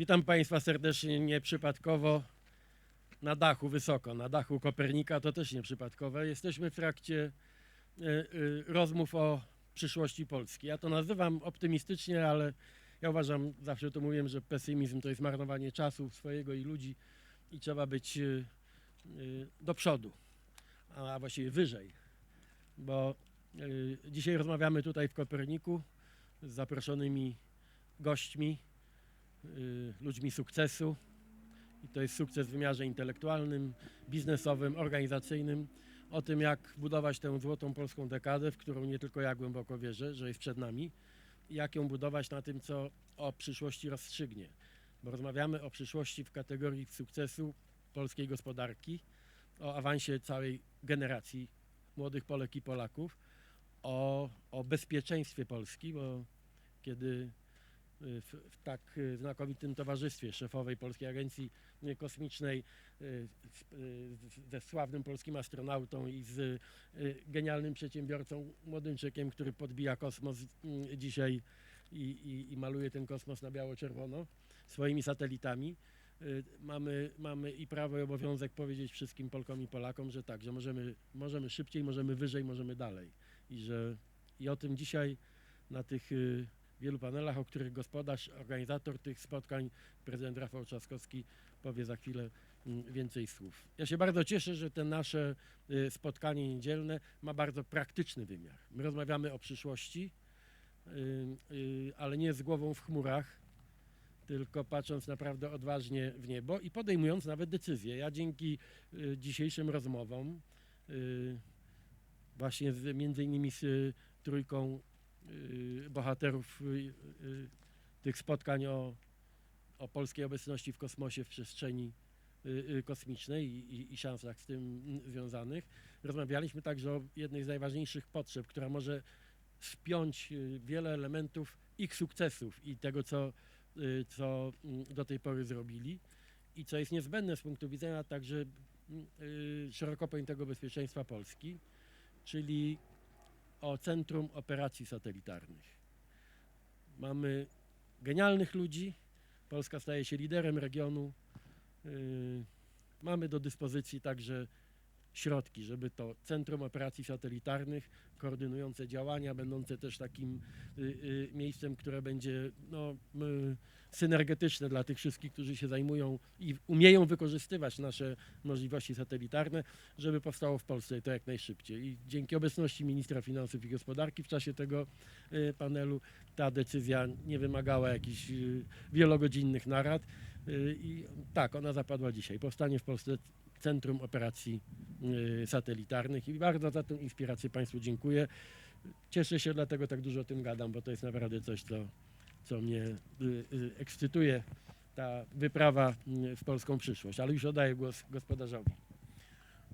Witam Państwa serdecznie, nieprzypadkowo na dachu, wysoko, na dachu Kopernika, to też nieprzypadkowe. Jesteśmy w trakcie e, e, rozmów o przyszłości Polski. Ja to nazywam optymistycznie, ale ja uważam, zawsze to mówiłem, że pesymizm to jest marnowanie czasu swojego i ludzi i trzeba być e, do przodu, a właściwie wyżej, bo dzisiaj rozmawiamy tutaj w Koperniku z zaproszonymi gośćmi, ludźmi sukcesu. I to jest sukces w wymiarze intelektualnym, biznesowym, organizacyjnym. O tym, jak budować tę złotą polską dekadę, w którą nie tylko ja głęboko wierzę, że jest przed nami, i jak ją budować na tym, co o przyszłości rozstrzygnie. Bo rozmawiamy o przyszłości w kategorii sukcesu polskiej gospodarki, o awansie całej generacji młodych Polek i Polaków, o, o bezpieczeństwie Polski, bo kiedy y, w, w tak y, znakomitym towarzystwie szefowej Polskiej Agencji y, Kosmicznej y, ze sławnym polskim astronautą i z genialnym przedsiębiorcą, młodym czekiem, który podbija kosmos dzisiaj i, i, i maluje ten kosmos na biało-czerwono swoimi satelitami. Mamy, mamy i prawo i obowiązek powiedzieć wszystkim Polkom i Polakom, że tak, że możemy, możemy szybciej, możemy wyżej, możemy dalej. I że i o tym dzisiaj na tych wielu panelach, o których gospodarz, organizator tych spotkań, prezydent Rafał Trzaskowski powie za chwilę mm, więcej słów. Ja się bardzo cieszę, że te nasze y, spotkanie niedzielne ma bardzo praktyczny wymiar. My rozmawiamy o przyszłości, y, y, ale nie z głową w chmurach, tylko patrząc naprawdę odważnie w niebo i podejmując nawet decyzje. Ja dzięki dzisiejszym rozmowom, właśnie z, między innymi z trójką bohaterów y, y, tych spotkań o, o polskiej obecności w kosmosie, w przestrzeni y, y, kosmicznej i, i, szansach z tym związanych. Rozmawialiśmy także o jednej z najważniejszych potrzeb, która może spiąć y, wiele elementów ich sukcesów i tego, co, y, co mm, do tej pory zrobili i co jest niezbędne z punktu widzenia także mm, y, szeroko pojętego bezpieczeństwa Polski, czyli o Centrum Operacji Satelitarnych. Mamy genialnych ludzi, Polska staje się liderem regionu. Yy, Mamy do dyspozycji także środki, żeby to Centrum Operacji Satelitarnych, koordynujące działania, będące też takim y, y, miejscem, które będzie no, y, synergetyczne dla tych wszystkich, którzy się zajmują i umieją wykorzystywać nasze możliwości satelitarne, żeby powstało w Polsce to jak najszybciej. I dzięki obecności ministra finansów i gospodarki w czasie tego y, panelu ta decyzja nie wymagała jakichś y, wielogodzinnych narad. Y, I tak, ona zapadła dzisiaj. Powstanie w Polsce Centrum Operacji y, Satelitarnych i bardzo za tę inspirację Państwu dziękuję. Cieszę się, dlatego tak dużo o tym gadam, bo to jest naprawdę coś, co, co mnie y, y, ekscytuje, ta wyprawa w polską przyszłość. Ale już oddaję głos gospodarzowi.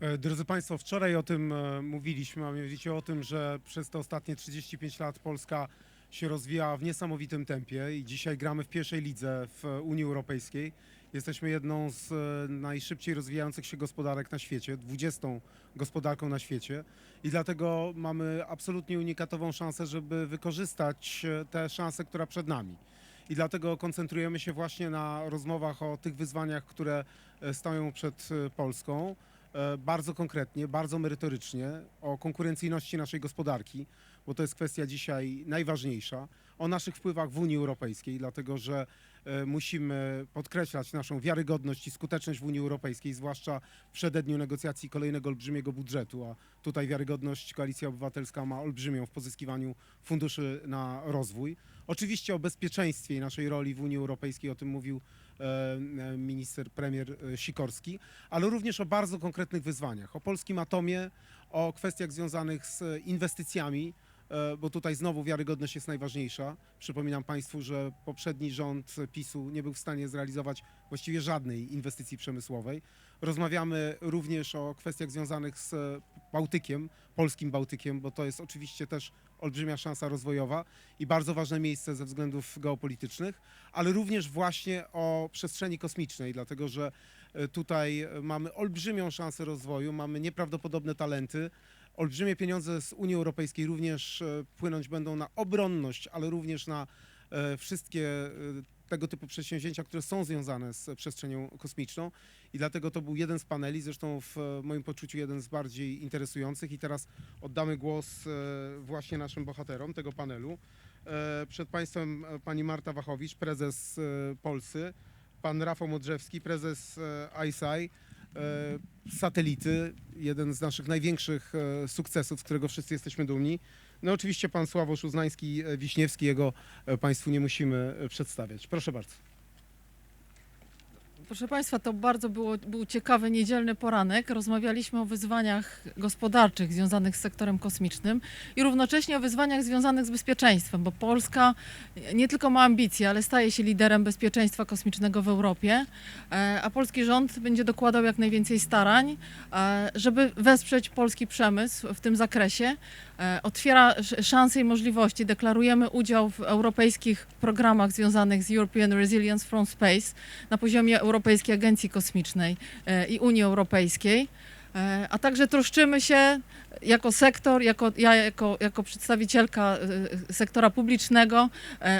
E, Drodzy Państwo, wczoraj o tym e, mówiliśmy, a mianowicie o tym, że przez te ostatnie 35 lat Polska się rozwijała w niesamowitym tempie i dzisiaj gramy w pierwszej lidze w Unii Europejskiej. Jesteśmy jedną z e, najszybciej rozwijających się gospodarek na świecie, 20 gospodarką na świecie i dlatego mamy absolutnie unikatową szansę, żeby wykorzystać e, tę szansę, która przed nami. I dlatego koncentrujemy się właśnie na rozmowach o tych wyzwaniach, które e, stoją przed Polską bardzo konkretnie, bardzo merytorycznie o konkurencyjności naszej gospodarki, bo to jest kwestia dzisiaj najważniejsza, o naszych wpływach w Unii Europejskiej, dlatego że musimy podkreślać naszą wiarygodność i skuteczność w Unii Europejskiej, zwłaszcza w przededniu negocjacji kolejnego olbrzymiego budżetu, a tutaj wiarygodność Koalicja Obywatelska ma olbrzymią w pozyskiwaniu funduszy na rozwój. Oczywiście o bezpieczeństwie i naszej roli w Unii Europejskiej, o tym mówił e, e, minister, premier e, Sikorski, ale również o bardzo konkretnych wyzwaniach, o polskim atomie, o kwestiach związanych z inwestycjami, e, bo tutaj znowu wiarygodność jest najważniejsza. Przypominam Państwu, że poprzedni rząd PiSu nie był w stanie zrealizować właściwie żadnej inwestycji przemysłowej. Rozmawiamy również o kwestiach związanych z Bałtykiem, polskim Bałtykiem, bo to jest oczywiście też olbrzymia szansa rozwojowa i bardzo ważne miejsce ze względów geopolitycznych, ale również właśnie o przestrzeni kosmicznej, dlatego że e, tutaj e, mamy olbrzymią szansę rozwoju, mamy nieprawdopodobne talenty. Olbrzymie pieniądze z Unii Europejskiej również e, płynąć będą na obronność, ale również na e, wszystkie e, tego typu przedsięwzięcia, które są związane z przestrzenią kosmiczną. I dlatego to był jeden z paneli, zresztą w moim poczuciu jeden z bardziej interesujących. I teraz oddamy głos właśnie naszym bohaterom tego panelu. Przed Państwem pani Marta Wachowicz, prezes Polsy, pan Rafał Modrzewski, prezes ISI, satelity, jeden z naszych największych e, sukcesów, z którego wszyscy jesteśmy dumni. No oczywiście pan Sławosz Uznański-Wiśniewski, jego e, Państwu nie musimy e, przedstawiać. Proszę bardzo. Proszę Państwa, to bardzo było, był ciekawy niedzielny poranek. Rozmawialiśmy o wyzwaniach gospodarczych związanych z sektorem kosmicznym i równocześnie o wyzwaniach związanych z bezpieczeństwem, bo Polska nie tylko ma ambicje, ale staje się liderem bezpieczeństwa kosmicznego w Europie, e, a polski rząd będzie dokładał jak najwięcej starań, e, żeby wesprzeć polski przemysł w tym zakresie. E, Otwiera sz- szanse i możliwości. Deklarujemy udział w europejskich programach związanych z European Resilience from Space na poziomie Europejskiej Agencji Kosmicznej e, i Unii Europejskiej, E, a także troszczymy się jako sektor, jako, ja jako, jako przedstawicielka sektora publicznego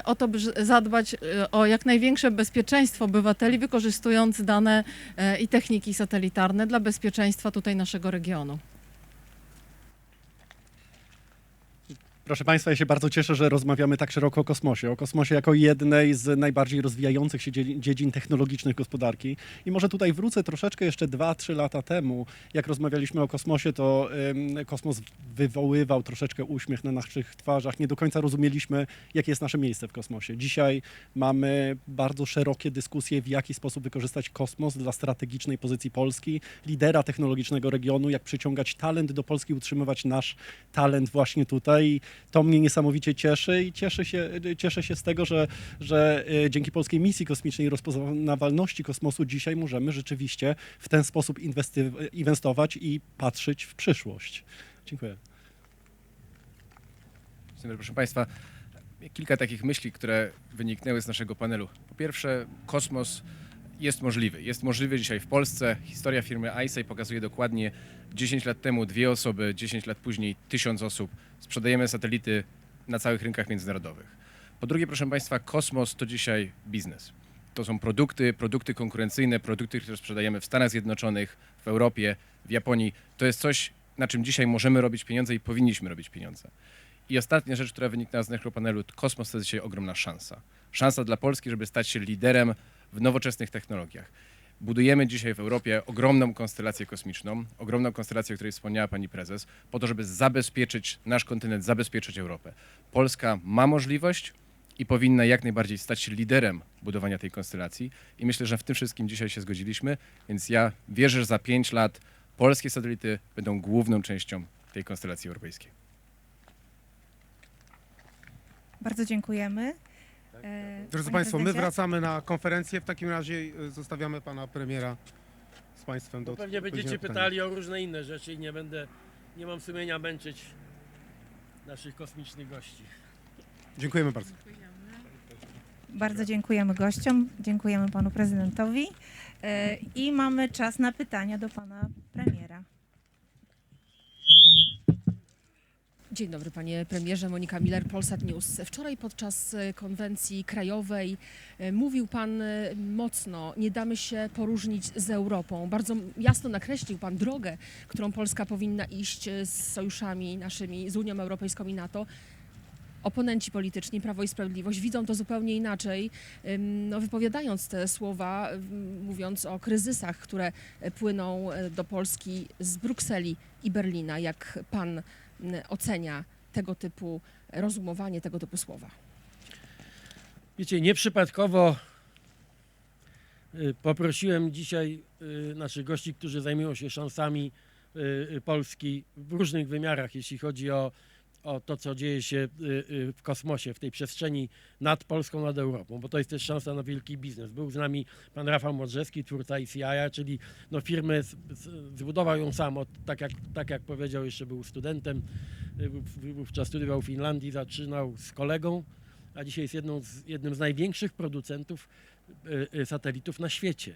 o to, by zadbać o jak największe bezpieczeństwo obywateli, wykorzystując dane i techniki satelitarne dla bezpieczeństwa tutaj naszego regionu. Proszę Państwa, ja się bardzo cieszę, że rozmawiamy tak szeroko o kosmosie. O kosmosie jako jednej z najbardziej rozwijających się dzie- dziedzin technologicznych gospodarki. I może tutaj wrócę troszeczkę jeszcze 2-3 lata temu. Jak rozmawialiśmy o kosmosie, to ym, kosmos wywoływał troszeczkę uśmiech na naszych twarzach. Nie do końca rozumieliśmy, jakie jest nasze miejsce w kosmosie. Dzisiaj mamy bardzo szerokie dyskusje, w jaki sposób wykorzystać kosmos dla strategicznej pozycji Polski, lidera technologicznego regionu, jak przyciągać talent do Polski, utrzymywać nasz talent właśnie tutaj. To mnie niesamowicie cieszy i cieszę się, cieszę się z tego, że, że e, dzięki polskiej misji kosmicznej i rozpoznawalności kosmosu dzisiaj możemy rzeczywiście w ten sposób inwestować i patrzeć w przyszłość. Dziękuję. Dzień dobry, proszę Państwa. Kilka takich myśli, które wyniknęły z naszego panelu. Po pierwsze, kosmos jest możliwy. Jest możliwy dzisiaj w Polsce. Historia firmy ISAI pokazuje dokładnie 10 lat temu dwie osoby, 10 lat później tysiąc osób. Sprzedajemy satelity na całych rynkach międzynarodowych. Po drugie, proszę Państwa, kosmos to dzisiaj biznes. To są produkty, produkty konkurencyjne, produkty, które sprzedajemy w Stanach Zjednoczonych, w Europie, w Japonii. To jest coś, na czym dzisiaj możemy robić pieniądze i powinniśmy robić pieniądze. I ostatnia rzecz, która wyniknęła z naszego panelu, to kosmos to jest dzisiaj ogromna szansa. Szansa dla Polski, żeby stać się liderem w nowoczesnych technologiach. Budujemy dzisiaj w Europie ogromną konstelację kosmiczną, ogromną konstelację, o której wspomniała pani prezes, po to, żeby zabezpieczyć nasz kontynent, zabezpieczyć Europę. Polska ma możliwość i powinna jak najbardziej stać się liderem budowania tej konstelacji. I myślę, że w tym wszystkim dzisiaj się zgodziliśmy, więc ja wierzę, że za pięć lat polskie satelity będą główną częścią tej konstelacji europejskiej. Bardzo dziękujemy. E, Drodzy Państwo, my wracamy na konferencję. W takim razie e, zostawiamy pana premiera z Państwem do Bo pewnie odpowiedzi będziecie pytania. pytali o różne inne rzeczy i nie będę, nie mam sumienia męczyć naszych kosmicznych gości. Dziękujemy bardzo. Bardzo dziękujemy gościom, dziękujemy panu prezydentowi e, i mamy czas na pytania do pana premiera. Dzień dobry panie premierze, Monika Miller, Polsat News. Wczoraj podczas e, konwencji krajowej e, mówił pan e, mocno, nie damy się poróżnić z Europą. Bardzo jasno nakreślił pan drogę, którą Polska powinna iść z sojuszami naszymi, z Unią Europejską i NATO. Oponenci polityczni, Prawo i Sprawiedliwość widzą to zupełnie inaczej, no, wypowiadając te słowa, mówiąc o kryzysach, które płyną do Polski z Brukseli i Berlina. Jak pan ocenia tego typu rozumowanie, tego typu słowa? Wiecie, nieprzypadkowo y, poprosiłem dzisiaj y, naszych gości, którzy zajmują się szansami y, y, Polski w różnych wymiarach, jeśli chodzi o, o to, co dzieje się y, y, w kosmosie, w tej przestrzeni nad Polską, nad Europą, bo to jest też szansa na wielki biznes. Był z nami pan Rafał Modrzewski, twórca ICI, czyli no firmę zbudował ją sam, tak, jak, tak jak powiedział, jeszcze był studentem, y, wów- wówczas studiował w Finlandii, zaczynał z kolegą, a dzisiaj jest jedną z, jednym z największych producentów satelitów na świecie.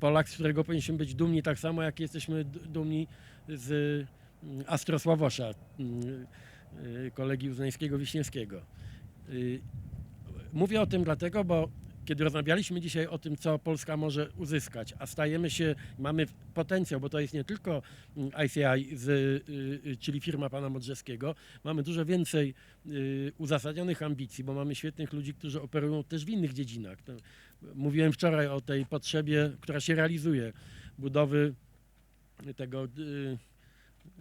Polak, z którego powinniśmy być dumni tak samo, jak jesteśmy dumni z Astrosławosza, y, y, kolegi uznańskiego Wiśniewskiego. Y, Mówię o tym dlatego, bo kiedy rozmawialiśmy dzisiaj o tym, co Polska może uzyskać, a stajemy się, mamy potencjał, bo to jest nie tylko mm, ICI, z, y, czyli firma pana Modrzewskiego, mamy dużo więcej uzasadnionych ambicji, bo mamy świetnych ludzi, którzy operują też w innych dziedzinach. Mówiłem wczoraj o tej potrzebie, która się realizuje, budowy tego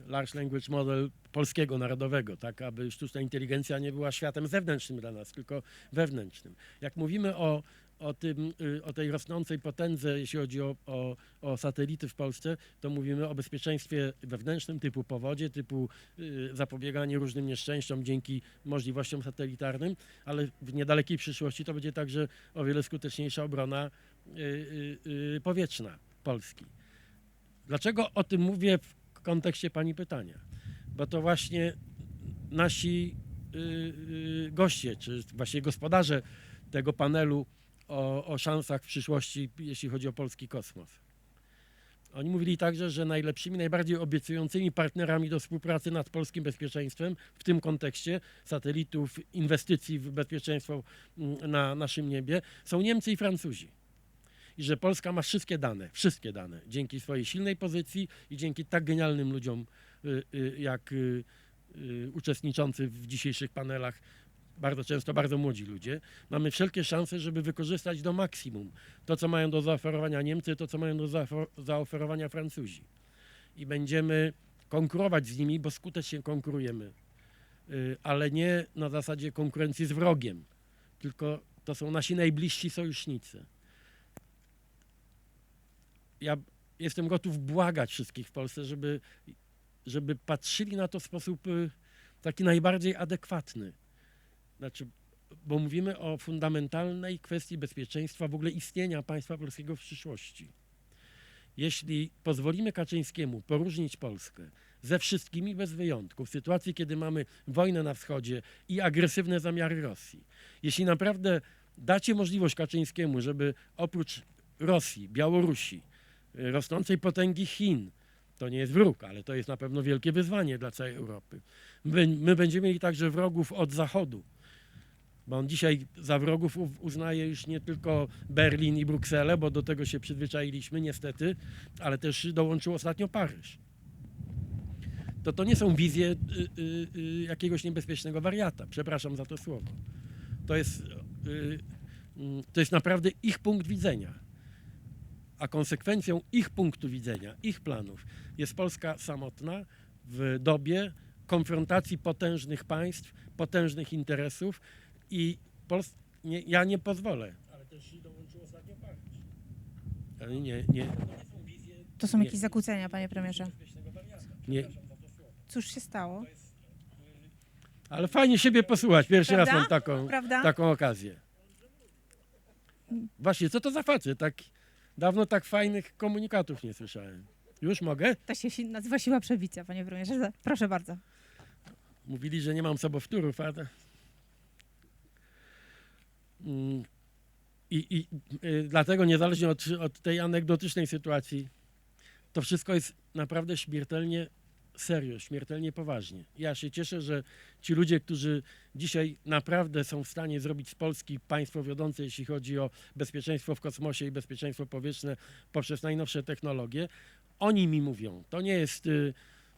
large language model polskiego, narodowego, tak aby sztuczna inteligencja nie była światem zewnętrznym dla nas, tylko wewnętrznym. Jak mówimy o, o, tym, y, o tej rosnącej potędze, jeśli chodzi o, o, o satelity w Polsce, to mówimy o bezpieczeństwie wewnętrznym typu powodzie, typu y, zapobieganie różnym nieszczęściom dzięki możliwościom satelitarnym, ale w niedalekiej przyszłości to będzie także o wiele skuteczniejsza obrona y, powietrzna Polski. Dlaczego o tym mówię w kontekście pani pytania? Bo to właśnie nasi y, y, goście, czy właśnie gospodarze tego panelu o, o szansach w przyszłości, jeśli chodzi o polski kosmos. Oni mówili także, że najlepszymi, najbardziej obiecującymi partnerami do współpracy nad polskim bezpieczeństwem w tym kontekście satelitów, inwestycji w bezpieczeństwo mm, na naszym niebie są Niemcy i Francuzi i że Polska ma wszystkie dane, wszystkie dane, dzięki swojej silnej pozycji i dzięki tak genialnym ludziom y, y, jak y, uczestniczący w dzisiejszych panelach, bardzo często bardzo młodzi ludzie, mamy wszelkie szanse, żeby wykorzystać do maksimum to, co mają do zaoferowania Niemcy, to, co mają do zaofer- zaoferowania Francuzi. I będziemy konkurować z nimi, bo skutecznie konkurujemy, ale nie na zasadzie konkurencji z wrogiem, tylko to są nasi najbliżsi sojusznicy ja jestem gotów błagać wszystkich w Polsce, żeby, żeby patrzyli na to w sposób y, taki najbardziej adekwatny. Znaczy, bo mówimy o fundamentalnej kwestii bezpieczeństwa, w ogóle istnienia państwa polskiego w przyszłości. Jeśli pozwolimy Kaczyńskiemu poróżnić Polskę ze wszystkimi bez wyjątku, w sytuacji, kiedy mamy wojnę na wschodzie i agresywne zamiary Rosji, jeśli naprawdę dacie możliwość Kaczyńskiemu, żeby oprócz Rosji, Białorusi, rosnącej potęgi Chin, to nie jest wróg, ale to jest na pewno wielkie wyzwanie dla całej Europy. My, my będziemy mieli także wrogów od Zachodu, bo on dzisiaj za wrogów uznaje już nie tylko Berlin i Brukselę, bo do tego się przyzwyczailiśmy niestety, ale też dołączył ostatnio Paryż. To to nie są wizje y, y, y, jakiegoś niebezpiecznego wariata, przepraszam za to słowo. To jest, y, mm, to jest naprawdę ich punkt widzenia. A konsekwencją ich punktu widzenia, ich planów jest Polska samotna w dobie konfrontacji potężnych państw, potężnych interesów i Pols- nie, ja nie pozwolę. Ale też dołączył ostatnio Paryż. Ale nie, nie, To są Nie. jakieś zakłócenia, panie premierze. nie. Cóż się stało? Ale fajnie siebie posłuchać. Pierwszy raz Prawda? mam taką, Prawda? taką okazję. Właśnie, co to za facet? Tak, dawno tak fajnych komunikatów nie słyszałem. Już mogę? To się si- nazywa siła przebicia, panie premierze. Proszę bardzo. Mówili, że nie mam sobowtórów, a... Mm, I, i y, dlatego niezależnie od, od tej anegdotycznej sytuacji, to wszystko jest naprawdę śmiertelnie serio, śmiertelnie poważnie. Ja się cieszę, że ci ludzie, którzy dzisiaj naprawdę są w stanie zrobić z Polski państwo wiodące, jeśli chodzi o bezpieczeństwo w kosmosie i bezpieczeństwo powietrzne poprzez najnowsze technologie, oni mi mówią. To nie jest... y,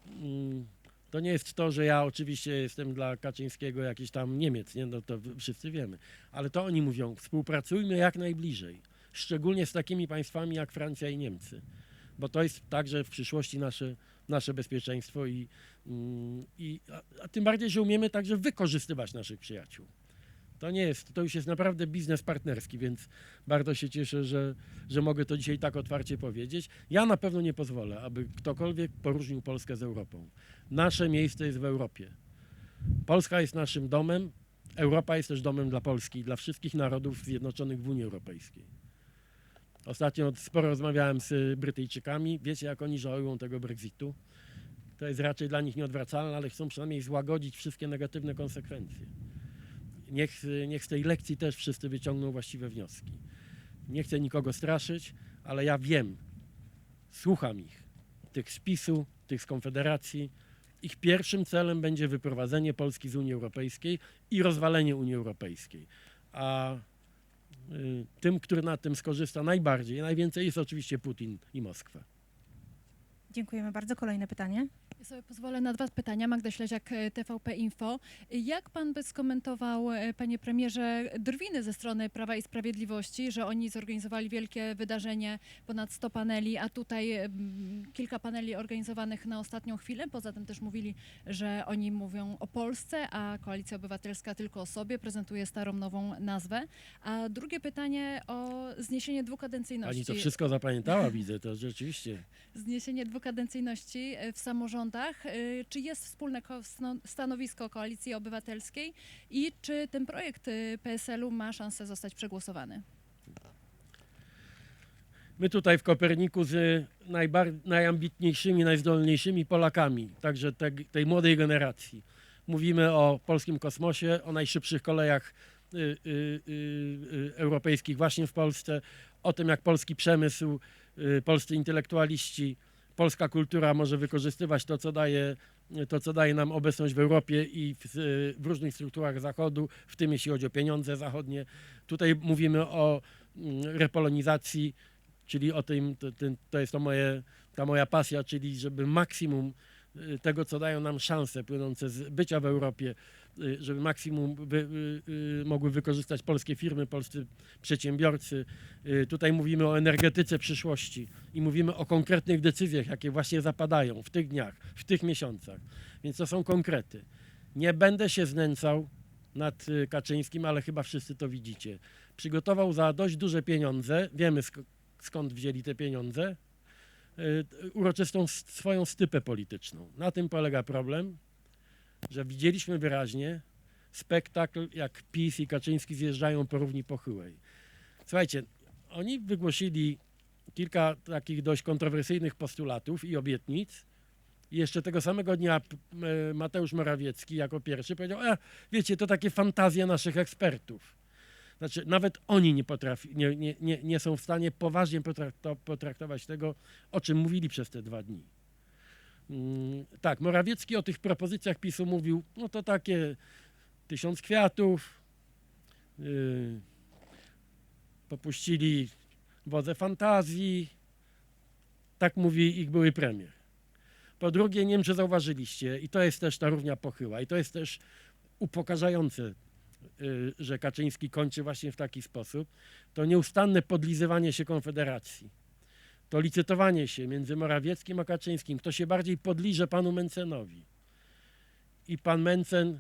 mm, to nie jest to, że ja oczywiście jestem dla Kaczyńskiego jakiś tam Niemiec, nie? No to wszyscy wiemy. Ale to oni mówią, współpracujmy jak najbliżej. Szczególnie z takimi państwami jak Francja i Niemcy. Bo to jest także w przyszłości nasze, nasze bezpieczeństwo i, mm, i a, a tym bardziej, że umiemy także wykorzystywać naszych przyjaciół. To nie jest, to już jest naprawdę biznes partnerski, więc bardzo się cieszę, że, że mogę to dzisiaj tak otwarcie powiedzieć. Ja na pewno nie pozwolę, aby ktokolwiek poróżnił Polskę z Europą. Nasze miejsce jest w Europie. Polska jest naszym domem, Europa jest też domem dla Polski i dla wszystkich narodów zjednoczonych w Unii Europejskiej. Ostatnio sporo rozmawiałem z Brytyjczykami. Wiecie, jak oni żałują tego Brexitu? To jest raczej dla nich nieodwracalne, ale chcą przynajmniej złagodzić wszystkie negatywne konsekwencje. Niech, niech z tej lekcji też wszyscy wyciągną właściwe wnioski. Nie chcę nikogo straszyć, ale ja wiem, słucham ich, tych z PiSu, tych z Konfederacji. Ich pierwszym celem będzie wyprowadzenie Polski z Unii Europejskiej i rozwalenie Unii Europejskiej. a tym, który na tym skorzysta najbardziej, najwięcej jest oczywiście Putin i Moskwa. Dziękujemy bardzo. Kolejne pytanie. Ja sobie pozwolę na dwa pytania. Magda Śleziak, e, TVP Info. Jak pan by skomentował, e, panie premierze, drwiny ze strony Prawa i Sprawiedliwości, że oni zorganizowali wielkie wydarzenie, ponad 100 paneli, a tutaj kilka paneli organizowanych na ostatnią chwilę. Poza tym też mówili, że oni mówią o Polsce, a Koalicja Obywatelska tylko o sobie, prezentuje starą, nową nazwę. A drugie pytanie o zniesienie dwukadencyjności. Pani to wszystko zapamiętała, widzę, to rzeczywiście. zniesienie dwukadencyjności e, w E, Czy jest wspólne stanowisko Koalicji Obywatelskiej i czy ten projekt e, PSL-u ma szansę zostać przegłosowany? My tutaj w Koperniku z najambitniejszymi, najzdolniejszymi Polakami, także te, tej młodej generacji. Mówimy o polskim kosmosie, o najszybszych kolejach y, y, y, y, europejskich właśnie w Polsce, o tym jak polski przemysł, y, polscy intelektualiści, polska kultura może wykorzystywać to, co daje, to, co daje nam obecność w Europie i w, w różnych strukturach Zachodu, w tym jeśli chodzi o pieniądze zachodnie. Tutaj mówimy o mm, repolonizacji czyli o tym, to, to jest to moje, ta moja pasja, czyli żeby maksimum y, tego, co dają nam szanse płynące z bycia w Europie, żeby maksimum wy, y, y, mogły wykorzystać polskie firmy, polscy przedsiębiorcy. Y, Tutaj mówimy o energetyce przyszłości i mówimy o konkretnych decyzjach, jakie właśnie zapadają w tych dniach, w tych miesiącach. Więc to są konkrety. Nie będę się znęcał nad y, Kaczyńskim, ale chyba wszyscy to widzicie. Przygotował za dość duże pieniądze, wiemy sk- skąd wzięli te pieniądze, y, uroczystą swoją stypę polityczną. Na tym polega problem, że widzieliśmy wyraźnie spektakl, jak PiS i Kaczyński zjeżdżają po równi pochyłej. Słuchajcie, oni wygłosili kilka takich dość kontrowersyjnych postulatów i obietnic. I jeszcze tego samego dnia Mateusz Morawiecki jako pierwszy powiedział, a wiecie, to takie fantazje naszych ekspertów. Znaczy, nawet oni nie, potrafi, nie, nie, nie, nie są w stanie poważnie potrakto, potraktować tego, o czym mówili przez te dwa dni. Mm, tak, Morawiecki o tych propozycjach PiSu mówił, no to takie tysiąc kwiatów, yy, popuścili wodze fantazji, tak mówi ich były premier. Po drugie, nie wiem, czy zauważyliście, i to jest też ta równia pochyła, i to jest też upokarzające, y, że Kaczyński kończy właśnie w taki sposób, to nieustanne podlizywanie się Konfederacji. To licytowanie się między Morawieckim a Kaczyńskim. Kto się bardziej podliże panu Mencenowi. I pan Mencen,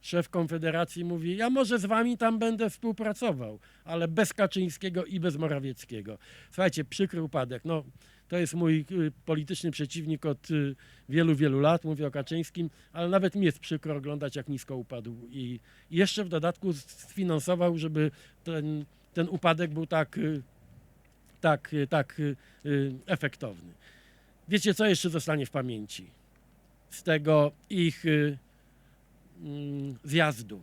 szef Konfederacji, mówi: Ja może z wami tam będę współpracował, ale bez Kaczyńskiego i bez Morawieckiego. Słuchajcie, przykry upadek. No, to jest mój y, polityczny przeciwnik od y, wielu, wielu lat. Mówię o Kaczyńskim, ale nawet mi jest przykro oglądać, jak nisko upadł. I, jeszcze w dodatku sfinansował, żeby ten, ten upadek był tak, y, tak, y, tak y, y, efektowny. Wiecie, co jeszcze zostanie w pamięci z tego ich mm, zjazdu?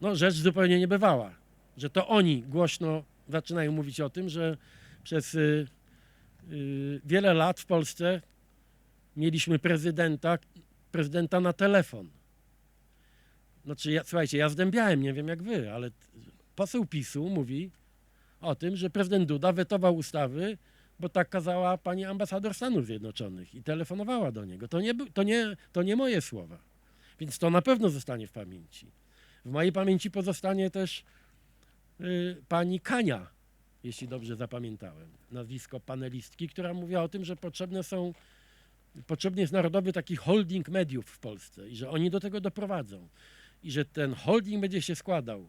No, rzecz zupełnie niebywała, że to oni głośno zaczynają mówić o tym, że przez wiele lat w Polsce mieliśmy prezydenta, prezydenta na telefon. Znaczy, ja, słuchajcie, ja zdębiałem, nie wiem jak wy, ale poseł PiSu mówi o tym, że prezydent Duda wetował ustawy, bo tak kazała pani ambasador Stanów Zjednoczonych i telefonowała do niego. To nie, to nie, to nie moje słowa. Więc to na pewno zostanie w pamięci. W mojej pamięci pozostanie też y, pani Kania, jeśli dobrze zapamiętałem, nazwisko panelistki, która mówiła o tym, że potrzebne są, potrzebny jest narodowy taki holding mediów w Polsce i że oni do tego doprowadzą. I że ten holding będzie się składał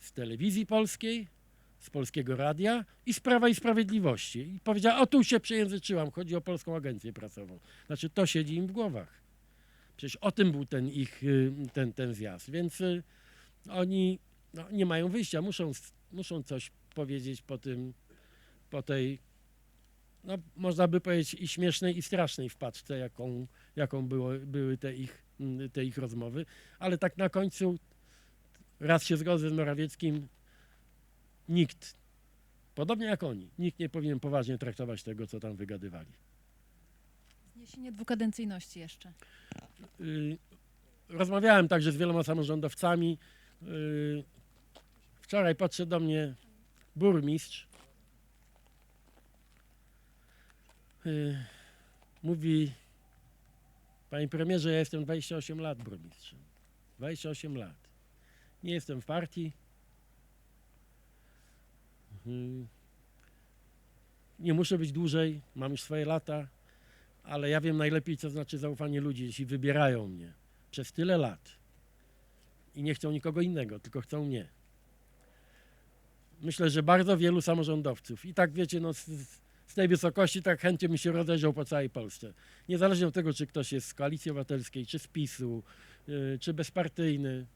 z telewizji polskiej, z Polskiego Radia i z Prawa i Sprawiedliwości. I powiedziała, o tu się przejęzyczyłam, chodzi o Polską Agencję Prasową. Znaczy to siedzi im w głowach. Przecież o tym był ten ich, y, ten, ten zjazd. Więc y, oni no, nie mają wyjścia, muszą, muszą coś powiedzieć po tym, po tej, no można by powiedzieć i śmiesznej i strasznej wpadce, jaką, jaką było, były te ich, mm, te ich rozmowy, ale tak na końcu raz się zgodzę z Morawieckim, nikt, podobnie jak oni, nikt nie powinien poważnie traktować tego, co tam wygadywali. Zniesienie dwukadencyjności jeszcze. Y, Rozmawiałem także z wieloma samorządowcami. Y, Wczoraj podszedł do mnie burmistrz. Y, Mówi, panie premierze, ja jestem 28 lat burmistrzem. 28 lat. Nie jestem w partii. Mhm. Nie muszę być dłużej, mam już swoje lata, ale ja wiem najlepiej, co znaczy zaufanie ludzi, jeśli wybierają mnie przez tyle lat i nie chcą nikogo innego, tylko chcą mnie. Myślę, że bardzo wielu samorządowców i tak wiecie, no, z, z tej wysokości tak chętnie mi się rozejrzał po całej Polsce. Niezależnie od tego, czy ktoś jest z Koalicji Obywatelskiej, czy z PiSu, yy, czy bezpartyjny.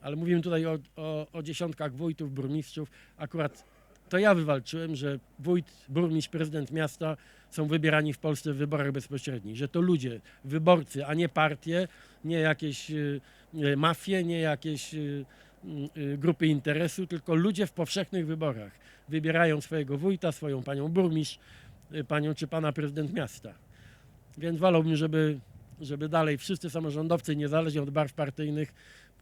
Ale mówimy tutaj o, o, o dziesiątkach wójtów, burmistrzów. Akurat to ja wywalczyłem, że wójt, burmistrz, prezydent miasta są wybierani w Polsce w wyborach bezpośrednich. Że to ludzie, wyborcy, a nie partie, nie jakieś y, y, mafie, nie jakieś y, y, grupy interesu, tylko ludzie w powszechnych wyborach wybierają swojego wójta, swoją panią burmistrz, y, panią czy pana prezydent miasta. Więc wolałbym, żeby, żeby dalej wszyscy samorządowcy, niezależnie od barw partyjnych,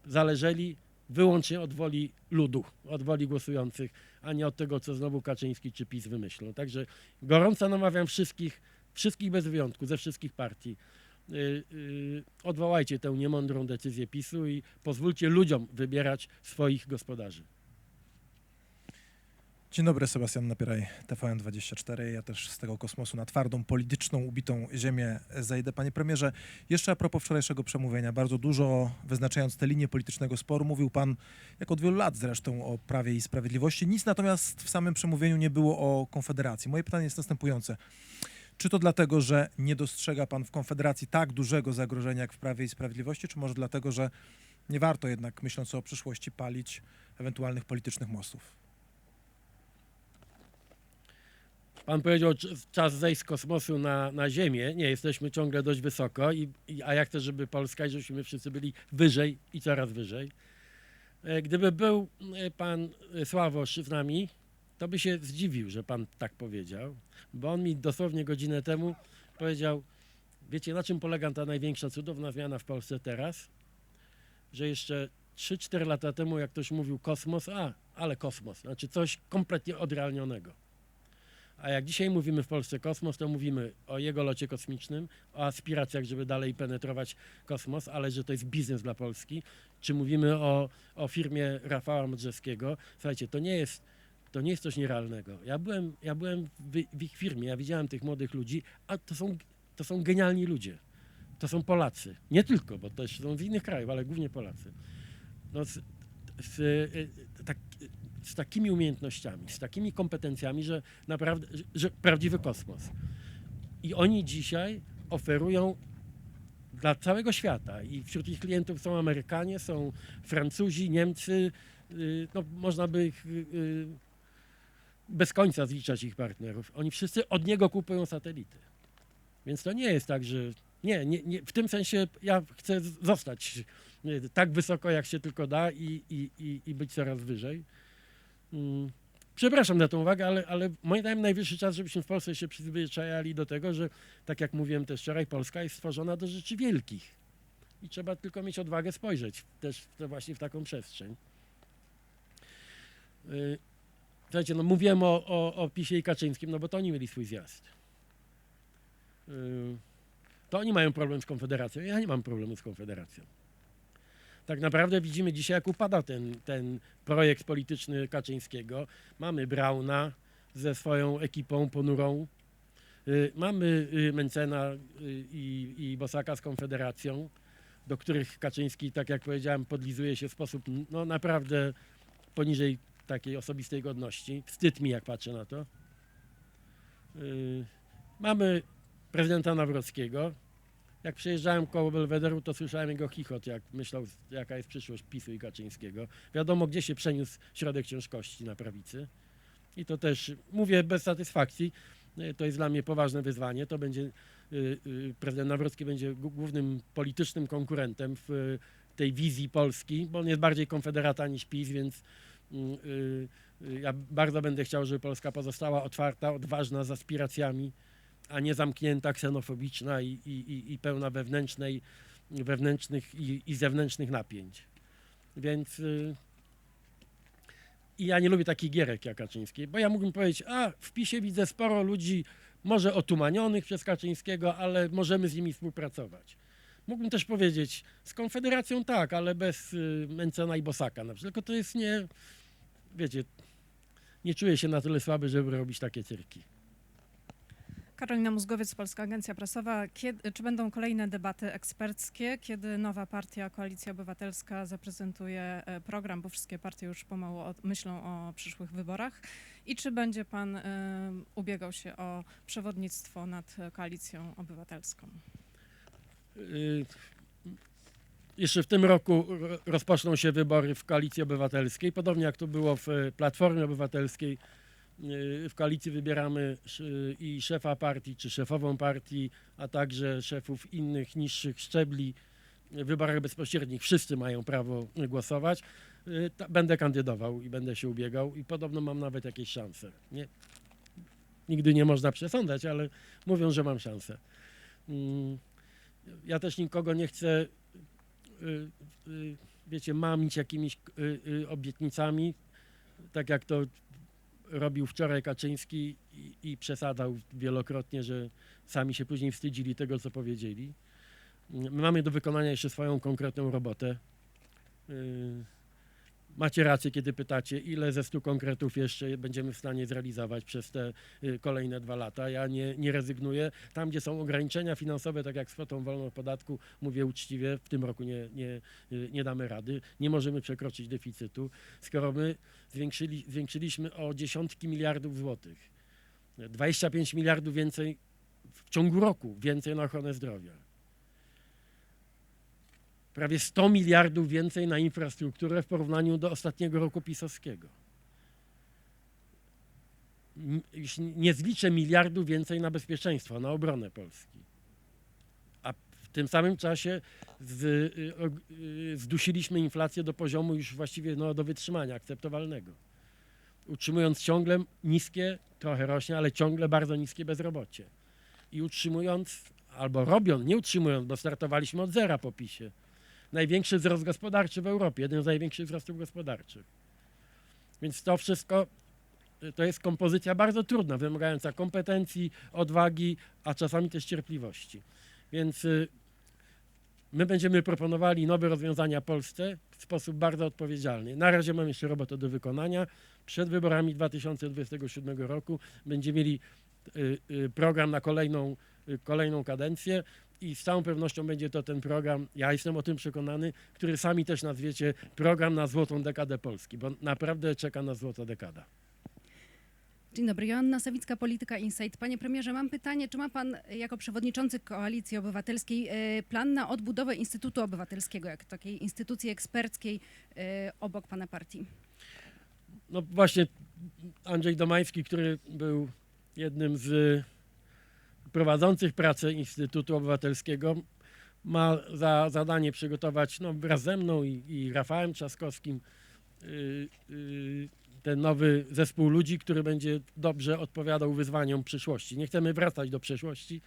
zależeli wyłącznie od woli ludu, od woli głosujących, a nie od tego, co znowu Kaczyński czy PiS wymyślą. Także gorąco namawiam wszystkich, wszystkich bez wyjątku, ze wszystkich partii. Yy, yy, odwołajcie tę niemądrą decyzję PiSu i pozwólcie ludziom wybierać swoich gospodarzy. Dzień dobry, Sebastian Napieraj, TVN24. Ja też z tego kosmosu na twardą, polityczną, ubitą ziemię zejdę. Panie premierze, jeszcze a propos wczorajszego przemówienia, bardzo dużo wyznaczając te linie politycznego sporu, mówił pan, jak od wielu lat zresztą, o prawie i sprawiedliwości. Nic natomiast w samym przemówieniu nie było o Konfederacji. Moje pytanie jest następujące. Czy to dlatego, że nie dostrzega pan w Konfederacji tak dużego zagrożenia jak w Prawie i Sprawiedliwości, czy może dlatego, że nie warto jednak, myśląc o przyszłości, palić ewentualnych politycznych mostów? Pan powiedział, cz- czas zejść z kosmosu na, na Ziemię. Nie, jesteśmy ciągle dość wysoko, i, i, a ja chcę, żeby Polska i żebyśmy wszyscy byli wyżej i coraz wyżej. E, Gdyby był e, pan e, Sławosz z nami, to by się zdziwił, że pan tak powiedział, bo on mi dosłownie godzinę temu powiedział, wiecie na czym polega ta największa cudowna zmiana w Polsce teraz? Że jeszcze 3-4 lata temu, jak ktoś mówił kosmos, a, ale kosmos, znaczy coś kompletnie odrealnionego. A jak dzisiaj mówimy w Polsce kosmos, to mówimy o jego locie kosmicznym, o aspiracjach, żeby dalej penetrować kosmos, ale że to jest biznes dla Polski. Czy mówimy o, o firmie Rafała Modrzewskiego? Słuchajcie, to nie jest, to nie jest coś nierealnego. Ja byłem, ja byłem w, w ich firmie, ja widziałem tych młodych ludzi, a to są, to są genialni ludzie. To są Polacy. Nie tylko, bo też są z innych krajów, ale głównie Polacy. No z, z, y, tak, z takimi umiejętnościami, z takimi kompetencjami, że naprawdę, że, prawdziwy kosmos. I oni dzisiaj oferują dla całego świata i wśród ich klientów są Amerykanie, są Francuzi, Niemcy, y, no można by ich y, y, bez końca zliczać ich partnerów. Oni wszyscy od niego kupują satelity. Więc to nie jest tak, że nie, nie, nie w tym sensie ja chcę zostać tak wysoko, jak się tylko da i, i, i być coraz wyżej. Mm. Przepraszam za tą uwagę, ale, ale moim zdaniem najwyższy czas, żebyśmy w Polsce się przyzwyczajali do tego, że tak jak mówiłem też wczoraj, Polska jest stworzona do rzeczy wielkich. I trzeba tylko mieć odwagę spojrzeć też w właśnie w taką przestrzeń. Yy, Słuchajcie, no mówiłem o, o, o PiSie i Kaczyńskim, no bo to oni mieli swój zjazd. Yy, To oni mają problem z Konfederacją, ja nie mam problemu z Konfederacją. Tak naprawdę widzimy dzisiaj, jak upada ten, ten projekt polityczny Kaczyńskiego. Mamy Brauna ze swoją ekipą ponurą. Y, Mamy y, Mencena y, i, i Bosaka z Konfederacją, do których Kaczyński, tak jak powiedziałem, podlizuje się w sposób no, naprawdę poniżej takiej osobistej godności. Wstyd mi, jak patrzę na to. Mamy prezydenta Nawrockiego. Jak przejeżdżałem koło Belwederu, to słyszałem jego chichot, jak myślał, jaka jest przyszłość PiSu i Kaczyńskiego. Wiadomo, gdzie się przeniósł środek ciężkości na prawicy. I to też, mówię bez satysfakcji, y, to jest dla mnie poważne wyzwanie. To będzie, y, y, prezydent Nawrocki będzie głównym politycznym konkurentem w tej wizji Polski, bo on jest bardziej konfederata niż PiS, więc mm, ja bardzo będę chciał, żeby Polska pozostała otwarta, odważna, z aspiracjami, a nie zamknięta, ksenofobiczna i, i, i, pełna wewnętrznej wewnętrznych i, i zewnętrznych napięć. Więc y, i ja nie lubię takich gierek jak Kaczyński, bo ja mógłbym powiedzieć, a w PiSie widzę sporo ludzi może otumanionych przez Kaczyńskiego, ale możemy z nimi współpracować. Mógłbym też powiedzieć, z Konfederacją tak, ale bez y, Mencena i Bosaka na przykład. Tylko to jest nie, wiecie, nie czuję się na tyle słaby, żeby robić takie cyrki. Karolina Mózgowiec, Polska Agencja Prasowa. Kiedy, czy będą kolejne debaty eksperckie, kiedy nowa partia, Koalicja Obywatelska zaprezentuje e, program, bo wszystkie partie już pomału myślą o przyszłych wyborach? I czy będzie pan e, ubiegał się o przewodnictwo nad Koalicją Obywatelską? Y, Jeszcze w tym roku ro- rozpoczną się wybory w Koalicji Obywatelskiej, podobnie jak to było w Platformie Obywatelskiej. W koalicji wybieramy i szefa partii, czy szefową partii, a także szefów innych niższych szczebli. W wyborach bezpośrednich wszyscy mają prawo głosować. Y, Będę kandydował i będę się ubiegał i podobno mam nawet jakieś szanse. Nie, nigdy nie można przesądzać, ale mówią, że mam szansę. Mm, ja też nikogo nie chcę, y, y, wiecie, mamić jakimiś obietnicami, tak jak to robił wczoraj Kaczyński i, i przesadzał wielokrotnie, że sami się później wstydzili tego, co powiedzieli. My mamy do wykonania jeszcze swoją konkretną robotę. Y, Macie rację, kiedy pytacie, ile ze stu konkretów jeszcze będziemy w stanie zrealizować przez te y, kolejne dwa lata. Ja nie, nie rezygnuję. Tam, gdzie są ograniczenia finansowe, tak jak z kwotą wolną od podatku, mówię uczciwie, w tym roku nie, nie, y, nie damy rady. Nie możemy przekroczyć deficytu, skoro my zwiększyli, zwiększyliśmy o dziesiątki miliardów złotych. 25 miliardów więcej w ciągu roku, więcej na ochronę zdrowia. Prawie 100 miliardów więcej na infrastrukturę w porównaniu do ostatniego roku pisowskiego. Już nie zliczę miliardów więcej na bezpieczeństwo, na obronę Polski. A w tym samym czasie z, y, y, zdusiliśmy inflację do poziomu już właściwie no, do wytrzymania, akceptowalnego. Utrzymując ciągle niskie, trochę rośnie, ale ciągle bardzo niskie bezrobocie. I utrzymując, albo robiąc, nie utrzymując, bo startowaliśmy od zera po PiSie. Największy wzrost gospodarczy w Europie, jeden z największych wzrostów gospodarczych. Więc to wszystko y, to jest kompozycja bardzo trudna, wymagająca kompetencji, odwagi, a czasami też cierpliwości. Więc y, my będziemy proponowali nowe rozwiązania Polsce w sposób bardzo odpowiedzialny. Na razie mamy jeszcze robotę do wykonania. Przed wyborami 2027 roku będziemy mieli y, program na kolejną, kolejną kadencję i z całą pewnością będzie to ten program, ja jestem o tym przekonany, który sami też nazwiecie program na złotą dekadę Polski, bo naprawdę czeka na złota dekada. Dzień dobry, Joanna Sawicka, Polityka Insight. Panie premierze, mam pytanie, czy ma pan jako przewodniczący Koalicji Obywatelskiej e, plan na odbudowę Instytutu Obywatelskiego, jak takiej instytucji eksperckiej e, obok pana partii? No właśnie Andrzej Domański, który był jednym z prowadzących pracę Instytutu Obywatelskiego, ma za zadanie przygotować no, wraz ze mną i, i Rafałem Trzaskowskim y, y, ten nowy zespół ludzi, który będzie dobrze odpowiadał wyzwaniom przyszłości. Nie chcemy wracać do przeszłości,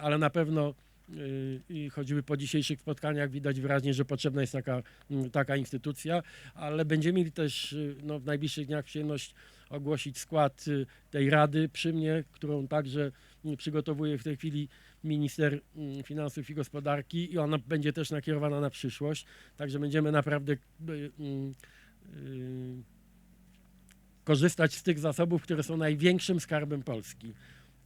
ale na pewno y, i choćby po dzisiejszych spotkaniach widać wyraźnie, że potrzebna jest taka, mm, taka instytucja, ale będziemy mieli też no, w najbliższych dniach przyjemność ogłosić skład tej rady przy mnie, którą także przygotowuje w tej chwili minister mm, finansów i gospodarki i ona będzie też nakierowana na przyszłość, także będziemy naprawdę y, y, korzystać z tych zasobów, które są największym skarbem Polski.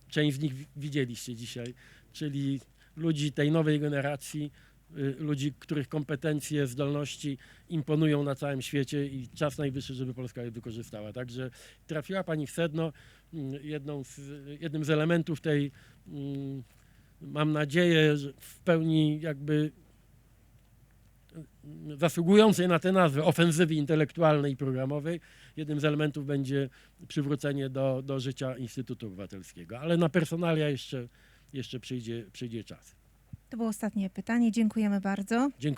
Część z nich wi- widzieliście dzisiaj, czyli ludzi tej nowej generacji, y, ludzi, których kompetencje, zdolności imponują na całym świecie i czas najwyższy, żeby Polska je wykorzystała. Także trafiła Pani w sedno. Mm, Jedną z, jednym z elementów tej, mm, mam nadzieję, że w pełni jakby mm, zasługującej na tę nazwę ofensywy intelektualnej i programowej, jednym z elementów będzie przywrócenie do, do życia Instytutu Obywatelskiego. Ale na personalia jeszcze, jeszcze przyjdzie, przyjdzie czas. To było ostatnie pytanie. Dziękujemy bardzo. Dziękuję.